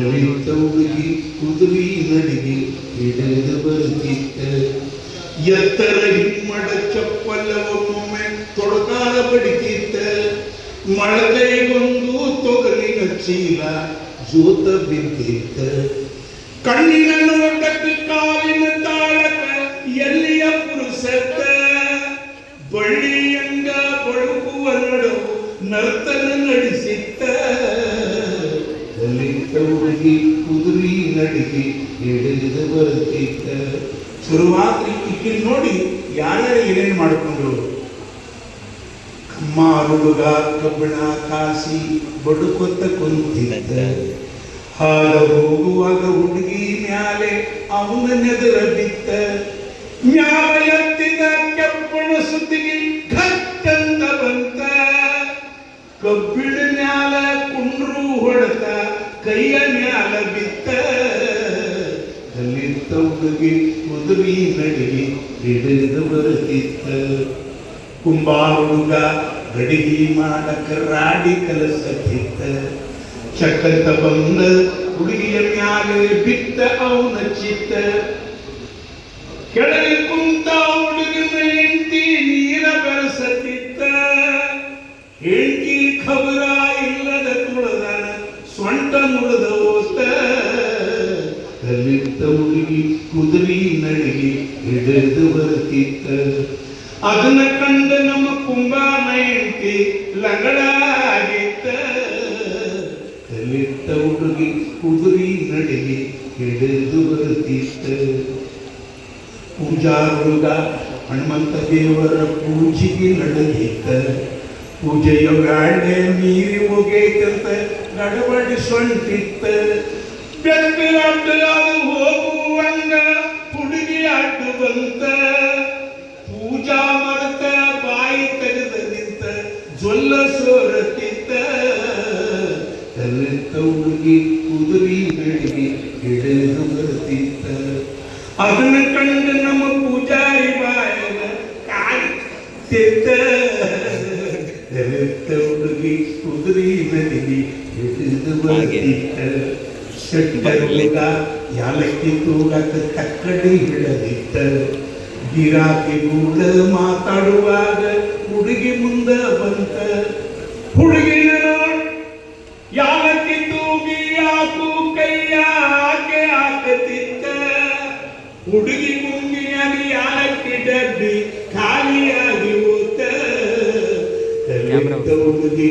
ಕಲಿತ ಹುಡುಗಿ ಕುದುರಿ ನಡಿಗೆ ಹಿಡಿದು ಬರುತ್ತಿತ್ತ ಎತ್ತರ ಹಿಮ್ಮಡ ಚಪ್ಪಲ ಒಮ್ಮೊಮ್ಮೆ ತೊಡಕಾಲ ಬಡಿತಿತ್ತ ಮಳಕೈಗೊಂದು ತೊಗಲಿನ ಚೀಲ ಜೋತ ಬಿದ್ದಿತ್ತ ಕಣ್ಣಿನ ನೋಟಕ್ಕೆ ಕಾಲಿನ ತಾಳಕ ಎಲ್ಲಿಯ ಪುರುಷತ್ತ ಬಳ್ಳಿಯಂಗ ಬಳುಕುವ ನಡುವು ನರ್ತನ ನಡೆಸಿತ್ತ ದಲಿತ ಹುಡುಗಿ ಕುದುರಿ ನಡಿಗೆ ಹಿಡಿದು ಬರುತ್ತಿತ್ತ ಶುರುವಾತ್ರಿ ಈಕಿನ ನೋಡಿ ಯಾರ್ಯಾರು ಏನೇನು ಮಾಡಿಕೊಂಡ್ರು. ಕಮ್ಮ ಹುಡುಗ ಕಬ್ಬಣ ಕಾಸಿ ಬಡುಕೊತ್ತ ಕುಂತಿದ್ದ. ಹಾಲ ಹೋಗುವಾಗ ಹುಡುಗಿ ಮ್ಯಾಲೆ ಅವನ ನೆದರ ಬಿತ್ತ. ಮ್ಯಾಲೆ ಕೆಪ್ಪಣ ಸುತ್ತಿಗೆ ಮ್ಯಾಲ ಬಿತ್ತ ದಲಿತ ಹುಡುಗಿ ಕುದುರಿ ನಡಿಗೆ ಹಿಡಿದು ಬರುತ್ತಿತ್ತ ಕುಂಬಾರ ಹುಡುಗ ಗಡಿಗೆ ಮಾಡಕ ರಾಡಿ ಕಲಸತ್ತಿತ್ತ ಚಕ್ಕಂತ ಬಂದ ಹುಡುಗಿಯ ಬಿತ್ತ ಅವನ ಚಿತ್ತ. ಕೆಳಗೆ ಕುಂತ ಹುಡುಗನ ಹೆಂಡತಿ ನೀರ ಬೆರೆಸತ್ತಿತ್ತ ಹೆಂಡತಿ ಸೊಂಟ ಮುರಿದ ಓತ ಕಲಿತ ಹುಡುಗಿ ಕುದುರಿ ನಡಿಗೆ ಹಿಡಿದು ಬರುತ್ತಿತ್ತ ಅದನ್ನ ಕಂಡ ನಮ್ಮ ಕುಂಬಾನ ಹೆಂಡತಿ ಲಂಗಡಾಗಿತ್ತ ಕಲಿತ ಹುಡುಗಿ ಕುದುರಿ ನಡಿಗೆ ಹಿಡಿದು ಬರುತ್ತಿತ್ತ ಪೂಜಾ ಹುಡುಗ ಹನುಮಂತ ದೇವರ ಪೂಜೆಗೆ ನಡೆದಿತ್ತ ಪೂಜೆಯ ಗಾಡೆ ಮೀರಿ ಮುಗೈತಂತ ಗಡಬಡಿ ಸೊಂಟಿತ್ತ. ಬೆಕ್ಕ ಅಡ್ಡ ಅದು ಹೋಗುವಂಗ ಹುಡುಗಿ ಅಡ್ಡು ಬಂತ ಪೂಜಾ ಮರತ ಬಾಯಿ ತೆಗೆದ ನಿಂತ ಜೊಲ್ಲ ಸೋರತಿತ್ತ ಕಲಿತ ಹುಡುಗಿ ಕುದುರಿ ನಡಿಗೆ ಹಿಡಿದು ಬರುತ್ತಿತ್ತ ಅದನ್ನ ಕಂಡು ನಮ್ಮ ಪೂಜಾರಿ ಬಾಯನ ಕಾಯ್ತಿತ್ತ ಕಲಿತ ಹುಡುಗಿ ಕುದುರಿ ನಡಿಗೆ ಹಿಡಿದು ಬರುತ್ತಿತ್ತ ಶೆಟ್ಟರುಗ ಯಾಲಕ್ಕಿ ತೂಗಕ ತಕ್ಕಡಿ ಹಿಡದಿತ್ತ ಗಿರಾಕಿ ಕೂಡ ಮಾತಾಡುವಾಗ ಹುಡುಗಿ ಮುಂದ ಬಂತ ಹುಡುಗಿನ ನೋಡ್ ಯಾಲಕ್ಕಿ ತೂಗಿ ಯಾಕು ಕೈಯ ಹಾಕೆ ಹಾಕತಿತ್ತ ಹುಡುಗಿ ಮುಂಗಿನಾಗಿ ಯಾಲಕ್ಕಿ ಡಬ್ಬಿ करके